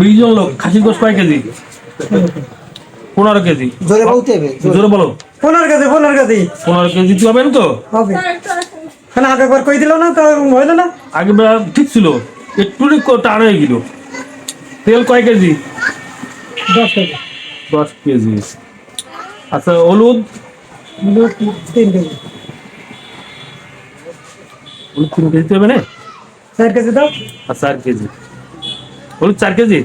বিশ জন লোক খাসির গোস কয় কেজি? পনেরো কেজি। জোরে বলতে হবে জোরে। বলো। পনেরো কেজি পনেরো কেজি। পনেরো কেজি তুই হবেন তো? হবে। কেন আগে একবার কই দিল না তো হইল না? আগে বেলা ঠিক ছিল একটু টান হয়ে গেল। তেল কয় কেজি? দশ কেজি। দশ কেজি। আচ্ছা হলুদ? তিন কেজি। হলুদ তিন কেজি হবে না? চার কেজি দাও। আর চার কেজি। হলুদ চার কেজি?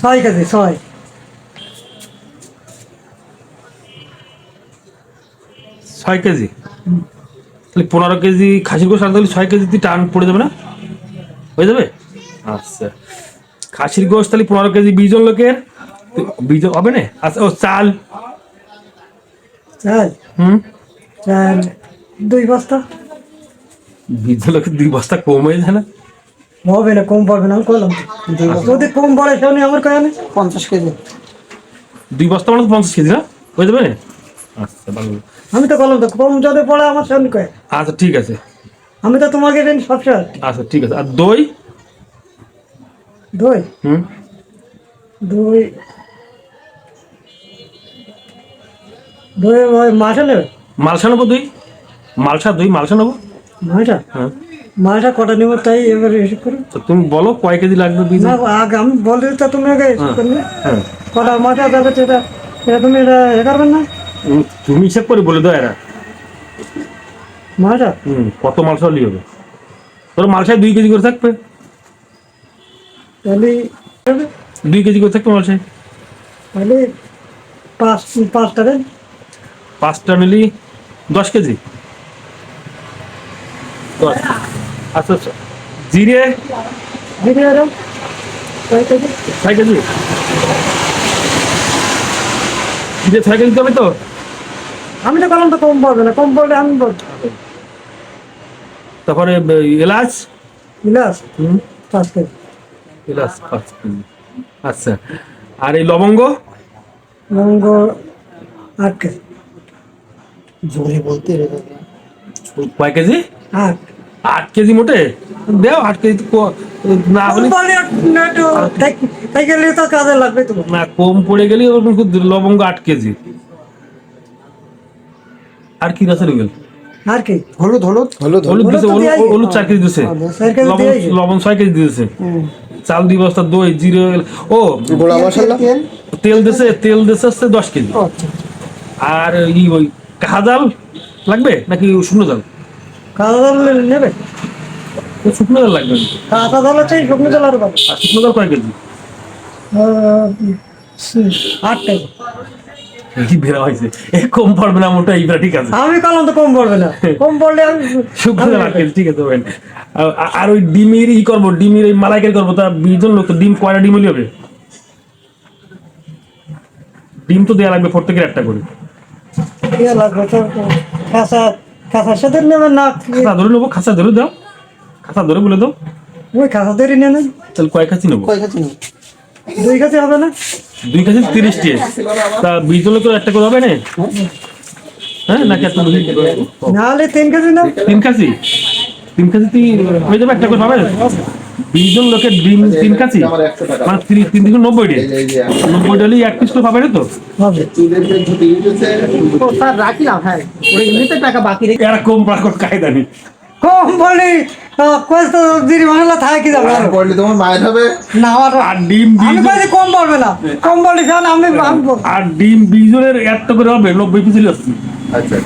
ছয় কেজি ছয়। ছয় কেজি? তাহলে পনেরো কেজি খাসির গোস আনতে হলে ছয় কেজি টান পড়ে যাবে না? হয়ে যাবে? আচ্ছা। খাসির গোস তাহলে পনেরো কেজি বিশ জন লোকের জন হবে না? আচ্ছা ও চাল। চাল? হুম? চাল। দুই বস্তা? জন লোকের দুই বস্তা কম হয়ে যায় না? হবে না কম পড়বে না আমি করলাম দুই যদি কম পড়ে সেখানে আমার কয় না পঞ্চাশ কেজি। দুই বস্তা মানে পঞ্চাশ কেজি না? হয়ে যাবে আচ্ছা ভালো। আমি তো করলাম তো কম যদি পড়ে আমার সামনে কয়। আচ্ছা ঠিক আছে। আমি তো তোমাকে দিন সবসময় আচ্ছা ঠিক আছে। আর দই? দই? হুম? দই? দই মাঠে নেবে? মালসা নেব দই? মালসা দই মালসা নেব? মালটা হ্যাঁ। মালটা কটা নেব তাই এবার হিসেব করো তুমি বলো কয় কেজি লাগবে বীজ? না আগে আমি বলতে তো তুমি আগে হিসেব করে নেবে। হ্যাঁ। কটা মাথা যাবে সেটা এটা তুমি এটা এ করবেন না? তুমি হিসাব করে বলে দাও এরা। মালটা হুম কত মালসা হলেই হবে। তোর মালসায় দুই কেজি করে থাকবে। তাহলে দুই কেজি করে থাকবে মালসায় তাহলে পাঁচ পাঁচটা দেন। পাঁচটা নিলি দশ কেজি। দশ আচ্ছা আচ্ছা। জিরে? এরকম ছয় কেজি? ছয় কেজি। জিরে ছয় কেজি দিতে হবে তো? আমি তো করলাম তো কম পড়বে না কম পড়লে আমি তারপরে এ, এলাচ? হুম। পাঁচ কেজি। এলাচ পাঁচ কেজি। আচ্ছা। আর এই লবঙ্গ? লবঙ্গ আট কেজি। জোরে বলতে কয় কেজি? আট। আট কেজি মোটে? দেও আট কেজি না হলে কম পড়লে একটু তাই- তাই গেলে তো কাজে লাগবে তোমার না কম পড়ে গেলে লবঙ্গ আট কেজি। আর কি গাছের গেল আর কি? হলুদ হলুদ? হলুদ হলুদ। দিছে হলুদ- চার কেজি দিছে। লবণ ছয় কেজি দিয়েছে চাল দুই বস্তা দই জিরে ও গোড়া মশলা? তেল দিছে তেল দিছে হচ্ছে দশ কেজি। আচ্ছা। আর ই ওই কাঁচা জাল লাগবে নাকি শুকনো জাল? কাঁচা জল নেবে? শুকনো জাল লাগবে। কাঁচা জল আছে শুকনো জল আর পাবো আর শুকনো জাল কয় কেজি? আট কেজি। কি বেড়া হয়েছে এ কম পড়বে না মোটা এইবার ঠিক আছে। আমি করলাম তো কম পড়বে না। কম পড়লে আমি শুকনো জাল ঠিক আছে আর ওই ডিমের ই করব ডিমের মালাইকের করব তা বিজন লোক তো ডিম কয়টা ডিম হলে হবে? ডিম তো দেওয়া লাগবে প্রত্যেকের একটা করে। ইয়ে লাগবে তো কাঁচার সাথে নেবেন না খাসা ধরে নেব খাসা ধরে দাও। খাসা ধরে বলে দাও। ওই খাসা ধরে নিয়ে নেন তাহলে কয় খাসি নেব? কয় খাসি নেব? দুই খাসি হবে না? দুই খাসি তিরিশটি। তা বিশ জন লোকের একটা করে হবে না? হ্যাঁ নাকি একটা? নাহলে তিন খাসি না তিন খাসি? তিন খাসি তুই হয়ে যাবে একটা করে পাবে বিশ জন লোকের ডিম তিন কাছি? মানে তিরিশ তিন দিকে নব্বইটি নব্বই হলেই এক পিস তো পাবে না তো? স্যার রাখিলাম হ্যাঁ। ওই এমনিতে টাকা বাকি রেখে এরা কম প্রাকট কায়দা নেই কম বলি কষ্ট মশলা থাকে কি যাবে পড়লে তোমার মায়ের হবে? না আমার আর ডিম আমি বলছি কম পড়বে না। কম বলি কারণ আমি আর ডিম বিশ জনের একটা করে হবে নব্বই পিস হলে আচ্ছা।